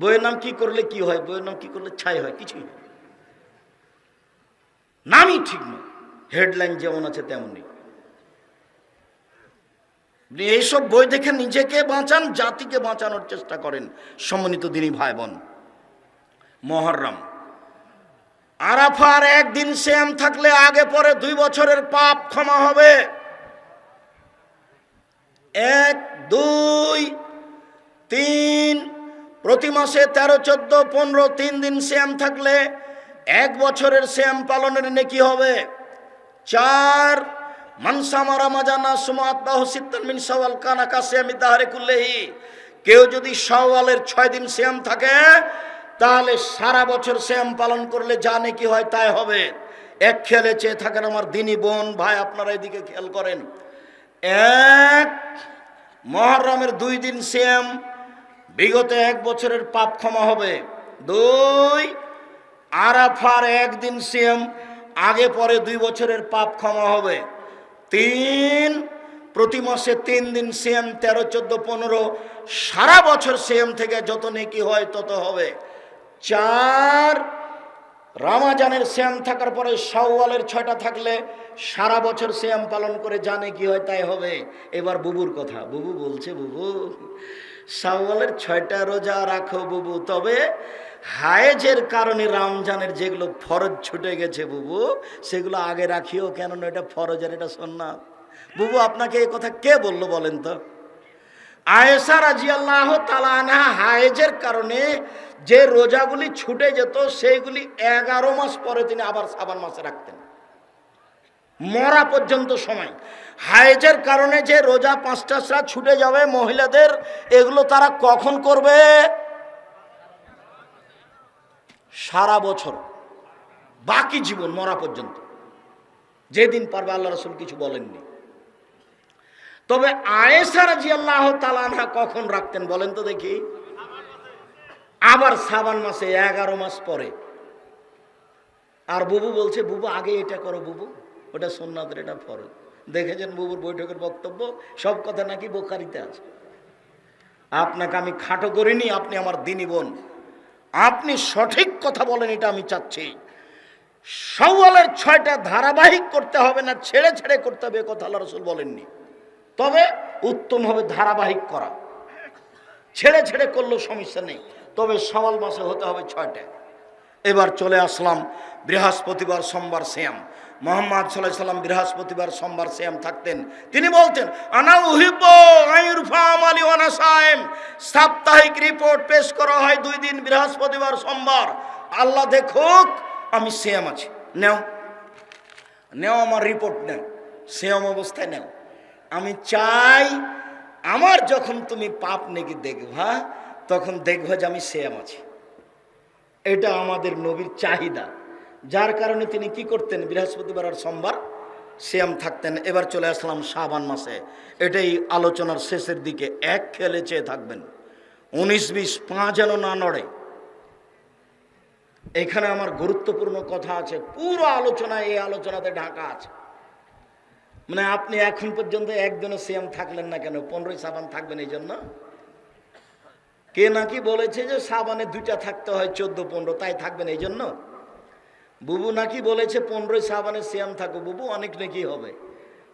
বইয়ের নাম কি করলে কি হয়? বইয়ের নাম কি করলে ছাই হয়? কিছুই না। নামই ঠিক নয় হেডলাইন যেমন আছে তেমনই। এইসব বই দেখে নিজেকে বাঁচান, জাতিকে বাঁচানোর চেষ্টা করেন সম্মানিত দিনী ভাই বোন মহরম। আরাফার একদিন শ্যাম থাকলে আগে পরে দুই বছরের পাপ ক্ষমা হবে। এক, দুই, তিন প্রতি মাসে তেরো, চোদ্দ, পনেরো, তিন দিন শ্যাম থাকলে এক বছরের শ্যাম পালনের নেকি হবে। চার, মানসামারা মাজানা সুমাত বাহু সওয়াল কানা কাছে আমি তাহারে কুল্লেহি। কেউ যদি সওয়ালের ছয় দিন শ্যাম থাকে, তাহলে সারা বছর শ্যাম পালন করলে যা নেকি হয় তাই হবে। এক খেয়ালে চেয়ে থাকেন আমার দিনী বোন, ভাই আপনারা এদিকে খেয়াল করেন। এক, মহরমের দুই দিন শ্যাম বিগত এক বছরের পাপ ক্ষমা হবে। দুই, আরাফার একদিন সিএম আগে পরে দুই বছরের পাপ ক্ষমা হবে। তিন, প্রতি মাসে তিন দিন সিএম তেরো, চোদ্দ, পনেরো, সারা বছর সিএম থেকে যত নেকি হয় তত হবে। চার, রামাজানের শ্যাম থাকার পরে শাওয়ালের ছয়টা থাকলে সারা বছর শ্যাম পালন করে জানে কি হয় তাই হবে। এবার বুবুর কথা, বুবু বলছে, বুবু শাওয়ালের ছয়টা রোজা রাখো বুবু। তবে হায়েজের কারণে রামজানের যেগুলো ফরজ ছুটে গেছে বুবু, সেগুলো আগে রাখিও, কেননা এটা ফরজ আর এটা সন্ন্যাত বুবু, আপনাকে এই কথা কে বলল বলেন তো? আয়েসা রাজি আল্লাহ তালানা হায়েজের কারণে যে রোজাগুলি ছুটে যেত, সেইগুলি এগারো মাস পরে তিনি আবার সাবান মাসে রাখতেন। মরা পর্যন্ত সময়। হায়েজের কারণে যে রোজা পাঁচটা সাত ছুটে যাবে মহিলাদের, এগুলো তারা কখন করবে? সারা বছর। বাকি জীবন মরা পর্যন্ত। যেদিন পারবে আল্লাহ রসুল কিছু বলেননি। তবে আয়েসা রাজি আল্লাহ তালানহা কখন রাখতেন বলেন তো দেখি। আবার সাবান মাসে এগারো মাস পরে। আর বুবু বলছে, বুবু, আগে এটা করো বুবু। ওটা সোননাথের এটা ফরজ। দেখেছেন বুবুর বৈঠকের বক্তব্য? সব কথা নাকি বোকারিতে আছে। আপনাকে আমি খাটো করিনি, আপনি আমার দিনী বোন। আপনি সঠিক কথা বলেন, এটা আমি চাচ্ছি। সওয়ালের ছয়টা ধারাবাহিক করতে হবে না, ছেড়ে ছেড়ে করতে হবে কথা আল্লাহ রসুল বলেননি। তবে উত্তম হবে ধারাবাহিক করা। ছেড়ে ছেড়ে করলেও সমস্যা নেই, তবে সওয়াল মাসে হতে হবে ছয়টা। এবার চলে আসলাম বৃহস্পতিবার সোমবার শ্যাম মোহাম্মদ সাল্লাম বৃহস্পতিবার সোমবার শ্যাম থাকতেন। তিনি বলতেন, আনা সাপ্তাহিক রিপোর্ট পেশ করা হয় দুই দিন বৃহস্পতিবার সোমবার। আল্লাহ দেখুক, আমি শ্যাম আছি। নেও। নেও আমার রিপোর্ট, নেও। শ্যাম অবস্থায় নেও। আমি চাই আমার যখন তুমি পাপ নেকি দেখবা তখন দেখবা যে আমি শ্যাম আছি। এটা আমাদের নবীর চাহিদা। যার কারণে তিনি কি করতেন? বৃহস্পতিবার আর সোমবার শ্যাম থাকতেন। এবার চলে আসলাম শাবান মাসে। এটাই আলোচনার শেষের দিকে। এক খেলে চেয়ে থাকবেন। উনিশ বিশ, পাঁচ যেন না নড়ে। এখানে আমার গুরুত্বপূর্ণ কথা আছে। পুরো আলোচনা এই আলোচনাতে ঢাকা আছে। মানে আপনি এখন পর্যন্ত একদিনও শ্যাম থাকলেন না কেন? পনেরোই সাবান থাকবেন এই জন্য? কে নাকি বলেছে যে সাবানে দুইটা থাকতে হয়, চোদ্দ, পনেরো, তাই থাকবেন এই জন্য? বুবু নাকি বলেছে, পনেরোই সাবানে শ্যাম থাকো বুবু, অনেক নাকি হবে।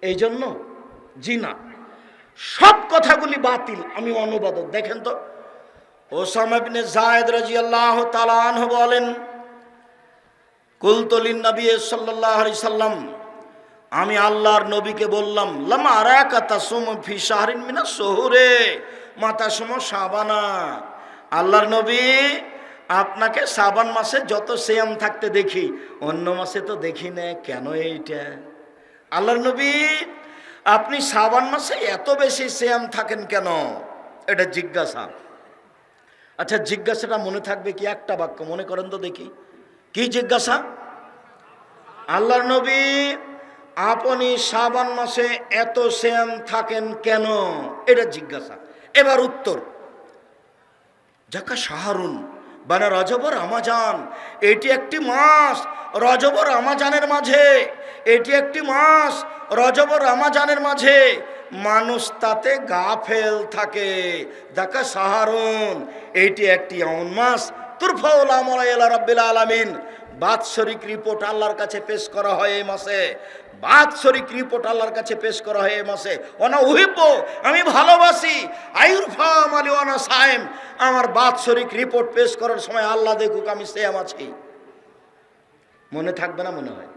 এই জন্য জি না। সব কথাগুলি বাতিল, আমি অনুবাদক। দেখেন তো, ওসামা ইবনে জায়েদ রাদিয়াল্লাহু তাআলা আনহু বলেন কুলতলিন নবী সাল্লাল্লাহু আলাইহি সাল্লাম, আমি আল্লাহর নবীকে বললাম, লামা আরাকা তাসুম ফি শাহরিন মিনা শহুরে মাতা সুম সাবানা আল্লাহর নবী আপনাকে সাবান মাসে যত শ্যাম থাকতে দেখি, অন্য মাসে তো দেখি না, কেন এইটা? আল্লাহর নবী, আপনি সাবান মাসে এত বেশি শ্যাম থাকেন কেন? এটা জিজ্ঞাসা। আচ্ছা জিজ্ঞাসাটা মনে থাকবে কি একটা বাক্য? মনে করেন তো দেখি। কি জিজ্ঞাসা? আল্লাহর নবী, আপনি শ্রাবণ মাসে এত শ্যাম থাকেন কেন? এটা জিজ্ঞাসা। এবার উত্তর। যাকা শাহরুন মানে রজবর আমাজান এটি একটি মাস রজবর আমাজানের মাঝে। এটি একটি মাস রজবর আমাজানের মাঝে। মানুষ তাতে গা ফেল থাকে। দেখা সাহারুন। এইটি একটি এমন মাস। তুরফাউল আমলা এলা রব্বিল আলামিন। বাৎসরিক রিপোর্ট আল্লাহর কাছে পেশ করা হয় এই মাসে। বাৎসরিক রিপোর্ট আল্লাহর কাছে পেশ করা হয় এই মাসে। অনা উহিব্য আমি ভালোবাসি। আয়ুরফা মালি অনা সাইম আমার বাৎসরিক রিপোর্ট পেশ করার সময় আল্লাহ দেখুক আমি সেম আছি। মনে থাকবে না মনে হয়?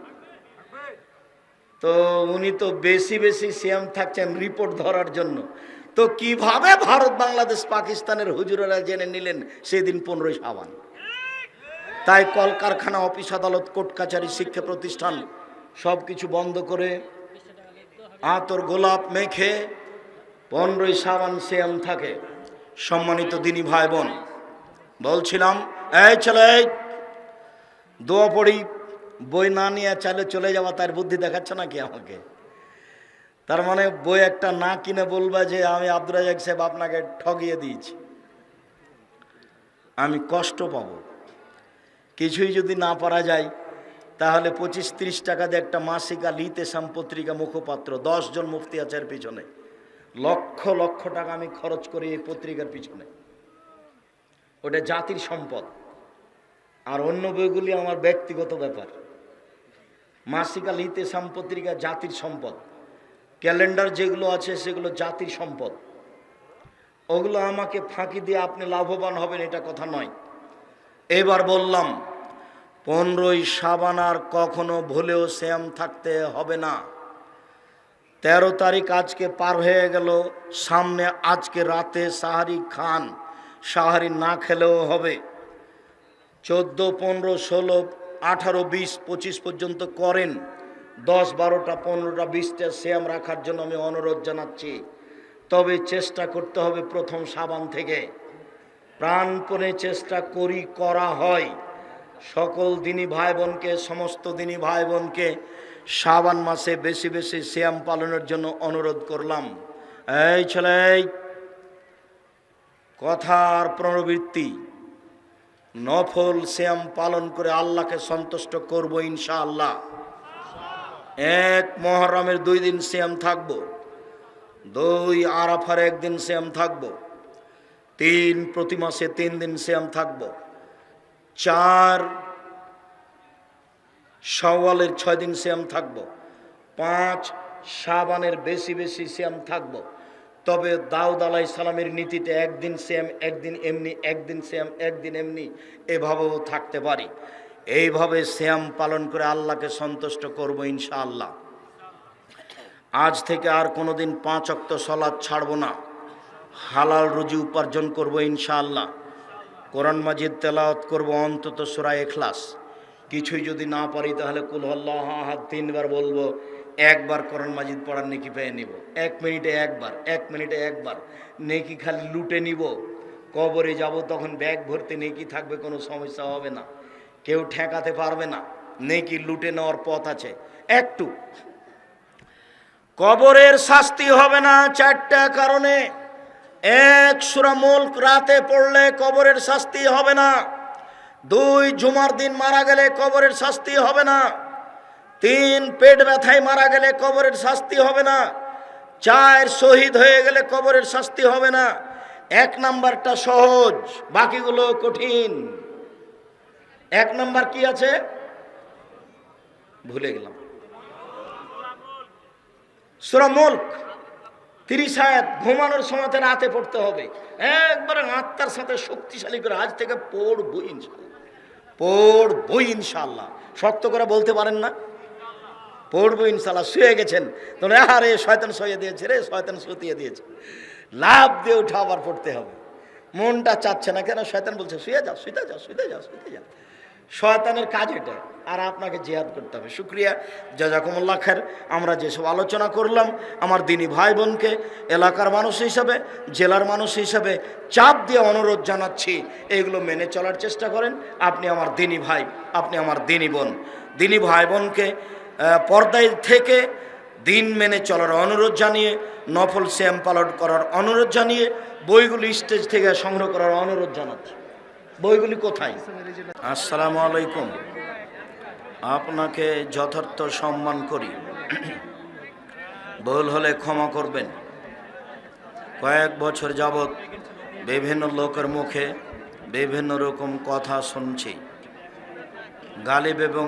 তো উনি তো বেশি বেশি সিএম থাকছেন রিপোর্ট ধরার জন্য। তো কীভাবে ভারত, বাংলাদেশ, পাকিস্তানের হুজুরেরা জেনে নিলেন সেদিন পনেরোই সাবান তাই কলকারখানা, অফিস আদালত, কোর্ট কাছারি শিক্ষা প্রতিষ্ঠান সব কিছু বন্ধ করে আতর গোলাপ মেখে পনেরোই সাবান সিএম থাকে। সম্মানিত দিনী ভাই বোন বলছিলাম, এই ছেলে দোয়া পড়ি, বই না নিয়ে চালে চলে যাওয়া, তার বুদ্ধি দেখাচ্ছে নাকি আমাকে? তার মানে বই একটা না কিনে বলবা যে, আমি আব্দুল রাজাক সাহেব আপনাকে ঠগিয়ে দিয়েছি। আমি কষ্ট পাব। কিছুই যদি না পারা যায়, তাহলে পঁচিশ তিরিশ টাকা দিয়ে একটা মাসিকা লিতে সাম্পত্রিকা মুখপাত্র জন মুফতি আছে এর পিছনে। লক্ষ লক্ষ টাকা আমি খরচ করি এই পত্রিকার পিছনে। ওটা জাতির সম্পদ। আর অন্য বইগুলি আমার ব্যক্তিগত ব্যাপার। মাসিকা লিতে সাম্পত্রিকা জাতির সম্পদ। ক্যালেন্ডার যেগুলো আছে সেগুলো জাতির সম্পদ। ওগুলো আমাকে ফাঁকি দিয়ে আপনি লাভবান হবেন, এটা কথা নয়। এবার বললাম, পনেরোই সাবান আর কখনো ভুলেও শ্যাম থাকতে হবে না। তেরো তারিখ আজকে পার হয়ে গেল, সামনে আজকে রাতে সাহারি খান, সাহারি না খেলেও হবে। চোদ্দ, পনেরো, ষোলো, আঠারো, বিশ, পঁচিশ পর্যন্ত করেন। দশ, বারোটা, পনেরোটা, বিশটা শ্যাম রাখার জন্য আমি অনুরোধ জানাচ্ছি। তবে চেষ্টা করতে হবে প্রথম সাবান থেকে। প্রাণপণে চেষ্টা করি, করা হয়। সকল দিনী ভাই বোনকে সমস্ত দিনী ভাই বোনকে সাবান মাসে বেশি বেশি শ্যাম পালনের জন্য অনুরোধ করলাম। এই ছেলে, কথার পুনরাবৃত্তি, নফল শ্যাম পালন করে আল্লাহকে সন্তুষ্ট করব ইনশাআল্লাহ। এক মহরমের দুই দিন শ্যাম থাকব। দুই আরাফার একদিন শ্যাম থাকব। তিন প্রতি মাসে তিন দিন শ্যাম থাকব। চার সওয়ালের ছয় দিন শ্যাম থাকব। পাঁচ সাবানের বেশি বেশি শ্যাম থাকব। তবে দাউদ আলাই সালামের নীতিতে একদিন শ্যাম একদিন এমনি, একদিন শ্যাম একদিন এমনি এভাবেও থাকতে পারি। এইভাবে শ্যাম পালন করে আল্লাহকে সন্তুষ্ট করব ইনশাআল্লাহ। আজ থেকে আর কোনোদিন পাঁচ অক্ত সলাদ ছাড়ব না। হালাল রুজি উপার্জন করব ইনশাআল্লাহ। কোরআন মাজিদ তেলাওয়াত করব অন্তত সুরা এখলাস কিছুই যদি না পারি তাহলে কুলহল্লাহ হাত তিনবার বলব, একবার কোরআন মাজিদ পড়ার নেকি পেয়ে নিব। এক মিনিটে একবার, এক মিনিটে একবার। নেকি খালি লুটে নিব। কবরে যাব তখন ব্যাগ ভর্তি নেকি থাকবে, কোনো সমস্যা হবে না। কেউ ঠেকাতে পারবে না। নেকি লুটে নেওয়ার পথ আছে। একটু। কবরের শাস্তি হবে না চারটা কারণে। এক সুরা মুল্ক রাতে পড়লে কবরের শাস্তি হবে না। দুই জুমার দিন মারা গেলে কবরের শাস্তি হবে না। তিন পেট ব্যথায় মারা গেলে কবরের শাস্তি হবে না। চার শহীদ হয়ে গেলে কবরের শাস্তি হবে না। এক নাম্বারটা সহজ, বাকিগুলো কঠিন। এক নাম্বার কি আছে? ভুলে গেলাম। সুরা মুল্ক। তিরিশ আয়াত ঘুমানোর সময় রাতে পড়তে হবে। একবারে আত্মার সাথে শক্তিশালী করে আজ থেকে পড়ব ইনশাল্লাহ পড়বই ইনশাল্লাহ শক্ত করে বলতে পারেন না? পড়ব ইনশাল্লাহ শুয়ে গেছেন। তোমরা আরে শয়তান শুয়ে দিয়েছে রে, শয়তান শুতিয়ে দিয়েছে। লাভ দিয়ে উঠে আবার পড়তে হবে। মনটা চাচ্ছে না, কেন? শয়তান বলছে, শুয়ে যাও শুতে যাও শুতে যাও শুতে যাও শয়তানের কাজ এটা। আর আপনাকে জেহাদ করতে হবে। শুক্রিয়া। জাজাকুমুল্লাহ খের আমরা যেসব আলোচনা করলাম, আমার দিনী ভাই বোনকে এলাকার মানুষ হিসাবে, জেলার মানুষ হিসাবে চাপ দিয়ে অনুরোধ জানাচ্ছি, এগুলো মেনে চলার চেষ্টা করেন। আপনি আমার দিনী ভাই, আপনি আমার দিনী বোন। দিনী ভাই বোনকে পর্দায় থেকে দিন মেনে চলার অনুরোধ জানিয়ে, নফল শ্যাম পালন করার অনুরোধ জানিয়ে, বইগুলি স্টেজ থেকে সংগ্রহ করার অনুরোধ জানাচ্ছি। বইগুলি কোথায়? আসসালামু আলাইকুম। আপনাকে যথার্থ সম্মান করি। ভুল হলে ক্ষমা করবেন। কয়েক বছর যাবৎ বিভিন্ন লোকের মুখে বিভিন্ন রকম কথা শুনছি। গালিব এবং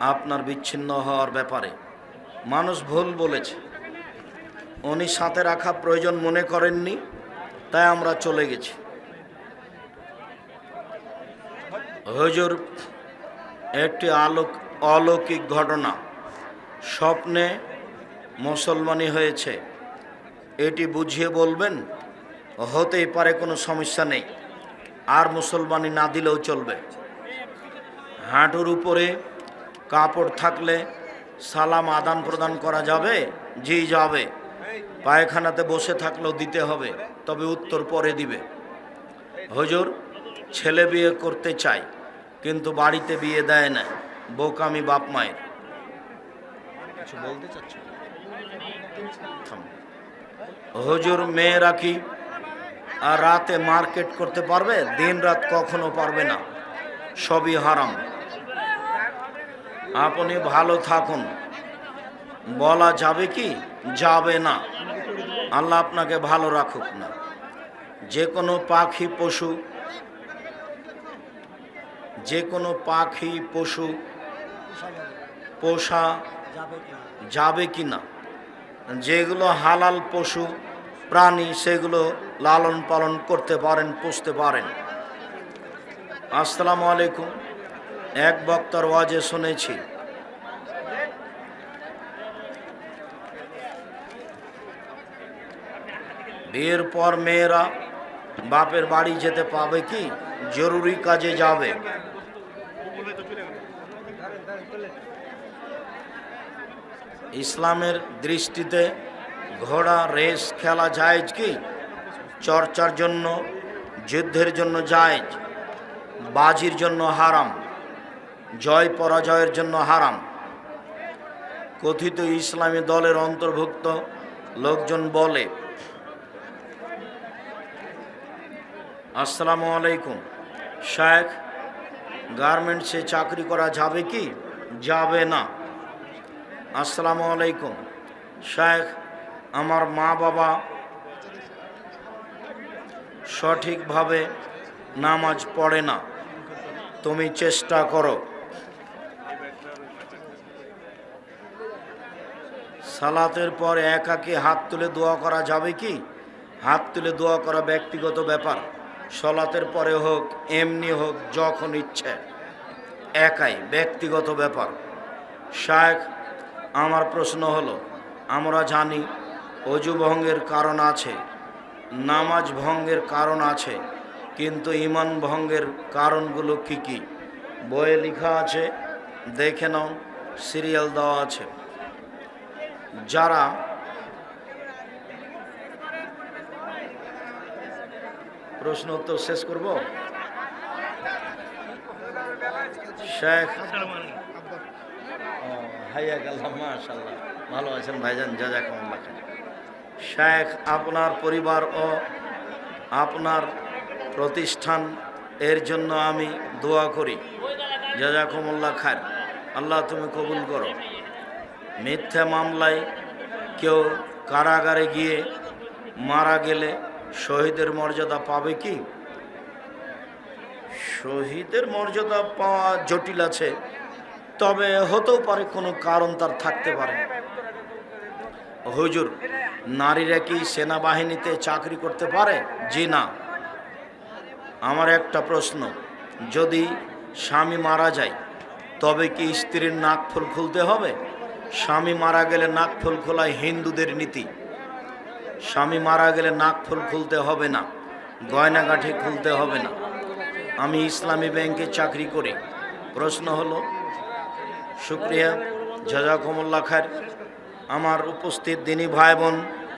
আপনার বিচ্ছিন্ন হওয়ার ব্যাপারে। মানুষ ভুল বলেছে। উনি সাথে রাখা প্রয়োজন মনে করেননি, তাই আমরা চলে গেছি। হজুর, একটি আলোক অলৌকিক ঘটনা। স্বপ্নে মুসলমানি হয়েছে। এটি বুঝিয়ে বলবেন, হতেই পারে কোনো সমস্যা নেই। আর মুসলমানি না দিলেও চলবে। হাঁটুর উপরে কাপড় থাকলে সালাম আদান প্রদান করা যাবে? জি, যাবে। পায়খানাতে বসে থাকলেও দিতে হবে, তবে উত্তর পরে দিবে। হজুর, ছেলে বিয়ে করতে চাই। কিন্তু বাড়িতে বিয়ে দেয় না। বোকামি বাপ মায়ের। কিছু বলতে চাচ্ছ? থাম। হুজুর মেয়েরা কি আর রাতে মার্কেট করতে পারবে? দিন রাত কখনো পারবে না। সবই হারাম। আপনি ভালো থাকুন। বলা যাবে কি? যাবে না। আল্লাহ আপনাকে ভালো রাখুক না। যে কোনো পাখি পশু যে কোনো পাখি, পশু পোষা যাবে কি না যেগুলো হালাল পশু, প্রাণী, সেগুলো লালন পালন করতে পারেন, পুষতে পারেন। আসসালামু আলাইকুম। এক বক্তার ওয়াজে শুনেছি। বিয়ের পর মেয়েরা বাপের বাড়ি যেতে পাবে কি? জরুরি কাজে যাবে। ইসলামের দৃষ্টিতে ঘোড়া, রেস খেলা জায়েজ কি? চর্চার জন্য, যুদ্ধের জন্য জায়েজ বাজির জন্য হারাম, জয় পরাজয়ের জন্য হারাম। কথিত ইসলামী দলের অন্তর্ভুক্ত লোকজন বলে আসসালামু আলাইকুম। শেখ গার্মেন্টসে চাকরি করা যাবে কি? যাবে না। আসসালামু আলাইকুম। শেখ আমার মা বাবা সঠিকভাবে নামাজ পড়ে না। তুমি চেষ্টা করো। সালাতের পর একাকে হাত তুলে দোয়া করা যাবে কি? হাত তুলে দোয়া করা ব্যক্তিগত ব্যাপার। সলাতের পরে হোক, এমনি হোক, যখন ইচ্ছে। একাই, ব্যক্তিগত ব্যাপার। শায়েখ, আমার প্রশ্ন হলো, আমরা জানি অজু ভঙ্গের কারণ আছে, নামাজ ভঙ্গের কারণ আছে, কিন্তু ইমান ভঙ্গের কারণগুলো কি কি? বইয়ে লেখা আছে, দেখে নাও, সিরিয়াল দেওয়া আছে। যারা প্রশ্ন উত্তর শেষ করব। শেখ ভালো আছেন ভাইজান, জাজাকুমুল্লাহ খান শেখ, আপনার পরিবার ও আপনার প্রতিষ্ঠান, এর জন্য আমি দোয়া করি। জাজাকুমুল্লাহ খান আল্লাহ তুমি কবুল করো। মিথ্যা মামলায় কেউ কারাগারে গিয়ে মারা গেলে শহীদের মর্যাদা পাবে কি? শহীদের মর্যাদা পাওয়া জটিল আছে, তবে হতেও পারে কোনো কারণ তার থাকতে পারে। হুজুর, নারীরা কি সেনাবাহিনীতে চাকরি করতে পারে? জি না। আমার একটা প্রশ্ন, যদি স্বামী মারা যায়, তবে কি স্ত্রীর নাক ফুল খুলতে হবে? স্বামী মারা গেলে নাক ফুল খোলায় হিন্দুদের নীতি। স্বামী মারা গেলে নাক ফুল খুলতে হবে না গয়নাগাঠি খুলতে হবে না। আমি ইসলামী ব্যাংকে চাকরি করি। প্রশ্ন হলো, শুক্রিয়া জাজাকুমুল্লা খার আমার উপস্থিত দিনী ভাই বোন